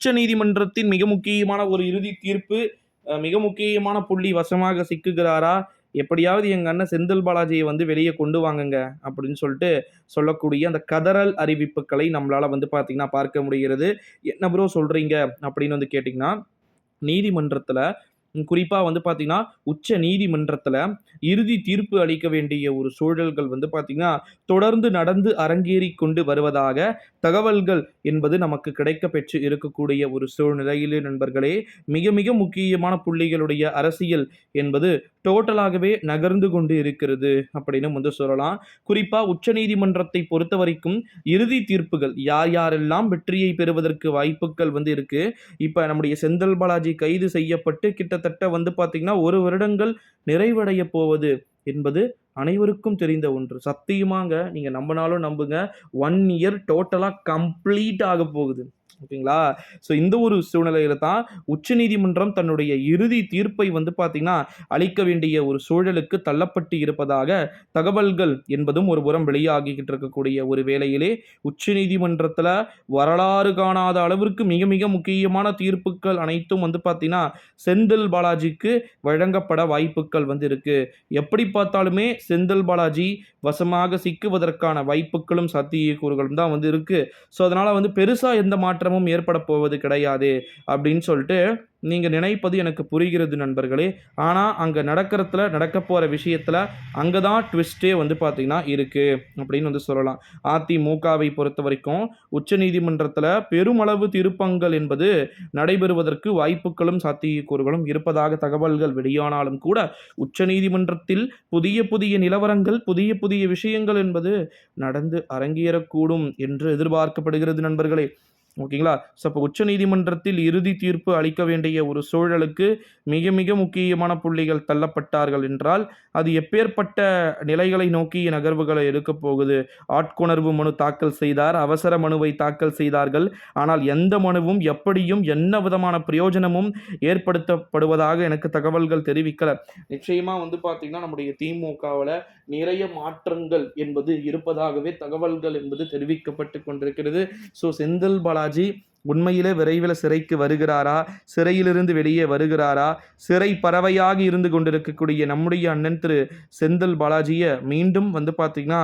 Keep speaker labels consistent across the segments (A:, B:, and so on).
A: உச்ச நீதிமன்றத்தின் மிக முக்கியமான ஒரு இறுதி தீர்ப்பு மிக முக்கியமான புள்ளி வசமாக சிக்குகிறாரா? எப்படியாவது எங்க அண்ணன் செந்தில் பாலாஜியை வந்து வெளியே கொண்டு வாங்குங்க அப்படின்னு சொல்லிட்டு சொல்லக்கூடிய அந்த கதறல் அறிவிப்புகளை நம்மளால வந்து பார்த்திங்கன்னா பார்க்க முடிகிறது. என்ன ப்ரோ சொல்றீங்க அப்படின்னு வந்து கேட்டிங்கன்னா நீதிமன்றத்தில் குறிப்பாக வந்து பார்த்தீங்கன்னா உச்ச நீதிமன்றத்தில் இறுதி தீர்ப்பு அளிக்க வேண்டிய ஒரு சூழல்கள் வந்து பார்த்தீங்கன்னா தொடர்ந்து நடந்து அரங்கேறி கொண்டு வருவதாக தகவல்கள் என்பது நமக்கு கிடைக்க பெற்று இருக்கக்கூடிய ஒரு சூழ்நிலையிலே நண்பர்களே மிக மிக முக்கியமான புள்ளிகளுடைய அரசியல் என்பது டோட்டலாகவே நகர்ந்து கொண்டு இருக்கிறது அப்படின்னு வந்து சொல்லலாம். குறிப்பாக உச்சநீதிமன்றத்தை பொறுத்த வரைக்கும் இறுதி தீர்ப்புகள் யார் யாரெல்லாம் வெற்றியை பெறுவதற்கு வாய்ப்புகள் வந்து இருக்குது இப்போ நம்முடைய செந்தல் பாலாஜி கைது செய்யப்பட்டு கிட்டத்தட்ட வந்து பார்த்திங்கன்னா ஒரு வருடங்கள் நிறைவடைய போவது என்பது அனைவருக்கும் தெரிந்த ஒன்று. சத்தியமாங்க நீங்கள் நம்பினாலும் நம்புங்க ஒன் இயர் டோட்டலாக கம்ப்ளீட் ஆக போகுது. ஓகேங்களா? ஸோ இந்த ஒரு சூழ்நிலையில தான் உச்சநீதிமன்றம் தன்னுடைய இறுதி தீர்ப்பை வந்து பார்த்தீங்கன்னா அளிக்க வேண்டிய ஒரு சூழலுக்கு தள்ளப்பட்டு இருப்பதாக தகவல்கள் என்பதும் ஒரு புறம் வெளியாகிக்கிட்டு இருக்கக்கூடிய ஒரு வேளையிலே உச்சநீதிமன்றத்தில் வரலாறு காணாத அளவிற்கு மிக மிக முக்கியமான தீர்ப்புகள் அனைத்தும் வந்து பார்த்தீங்கன்னா செந்தில் பாலாஜிக்கு வழங்கப்பட வாய்ப்புகள் வந்து இருக்கு. எப்படி பார்த்தாலுமே செந்தில் பாலாஜி வசமாக சிக்குவதற்கான வாய்ப்புகளும் சாத்தியக்கூறுகளும் தான் வந்து இருக்கு. ஸோ அதனால் வந்து பெருசாக எந்த மாற்றமும் ஏற்பட போவது கிடையாது அப்படின்னு சொல்லிட்டு நீங்கள் நினைப்பது எனக்கு புரிகிறது நண்பர்களே. ஆனால் அங்கே நடக்கிறதுல நடக்க போகிற விஷயத்தில் அங்கே தான் ட்விஸ்ட்டே வந்து பார்த்திங்கன்னா இருக்குது அப்படின்னு வந்து சொல்லலாம். அதிமுகவை பொறுத்த வரைக்கும் உச்சநீதிமன்றத்தில் பெருமளவு திருப்பங்கள் என்பது நடைபெறுவதற்கு வாய்ப்புகளும் சாத்தியக்கூறுகளும் இருப்பதாக தகவல்கள் வெளியானாலும் கூட உச்சநீதிமன்றத்தில் புதிய புதிய நிலவரங்கள் புதிய புதிய விஷயங்கள் என்பது நடந்து அரங்கேறக்கூடும் என்று எதிர்பார்க்கப்படுகிறது நண்பர்களே. ஓகேங்களா? ஸோ அப்போ உச்சநீதிமன்றத்தில் இறுதி தீர்ப்பு அளிக்க வேண்டிய ஒரு சூழலுக்கு மிக மிக முக்கியமான புள்ளிகள் தள்ளப்பட்டார்கள் என்றால் அது எப்பேற்பட்ட நிலைகளை நோக்கி நகர்வுகளை எடுக்கப் போகுது? ஆட்கொணர்வு மனு தாக்கல் செய்தார் அவசர மனுவை தாக்கல் செய்தார்கள். ஆனால் எந்த மனுவும் எப்படியும் என்ன விதமான பிரயோஜனமும் ஏற்படுத்தப்படுவதாக எனக்கு தகவல்கள் தெரிவிக்கல. நிச்சயமாக வந்து பார்த்தீங்கன்னா நம்முடைய திமுகவில் நிறைய மாற்றங்கள் என்பது இருப்பதாகவே தகவல்கள் என்பது தெரிவிக்கப்பட்டு கொண்டிருக்கிறது. ஸோ செந்தில் பாலாஜி உண்மையிலே விரைவில் சிறைக்கு வருகிறாரா? சிறையிலிருந்து வெளியே வருகிறாரா? சிறை பறவையாக இருந்து கொண்டிருக்கக்கூடிய நம்முடைய அண்ணன் திரு செந்தில் பாலாஜியை மீண்டும் வந்து பார்த்திங்கன்னா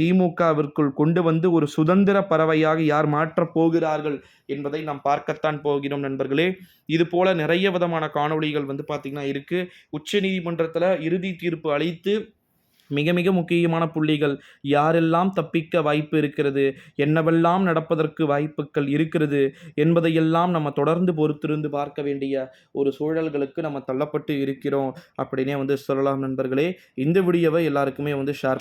A: திமுகவிற்குள் கொண்டு வந்து ஒரு சுதந்திர பறவையாக யார் மாற்றப் போகிறார்கள் என்பதை நாம் பார்க்கத்தான் போகிறோம் நண்பர்களே. இது போல நிறைய விதமான காணொளிகள் வந்து பார்த்திங்கன்னா இருக்குது உச்சநீதிமன்றத்தில் இறுதி தீர்ப்பு அளித்து மிக மிக முக்கியமான புள்ளிகள். யாரெல்லாம் தப்பிக்க வாய்ப்பு இருக்கிறது என்னவெல்லாம் நடப்பதற்கு வாய்ப்புகள் இருக்கிறது என்பதையெல்லாம் நம்ம தொடர்ந்து பொறுத்திருந்து பார்க்க வேண்டிய ஒரு சூழல்களுக்கு நம்ம தள்ளப்பட்டு இருக்கிறோம். அப்படின்னே வந்து சொல்லலாம் நண்பர்களே. இந்த வீடியோவை எல்லாருக்குமே வந்து ஷேர்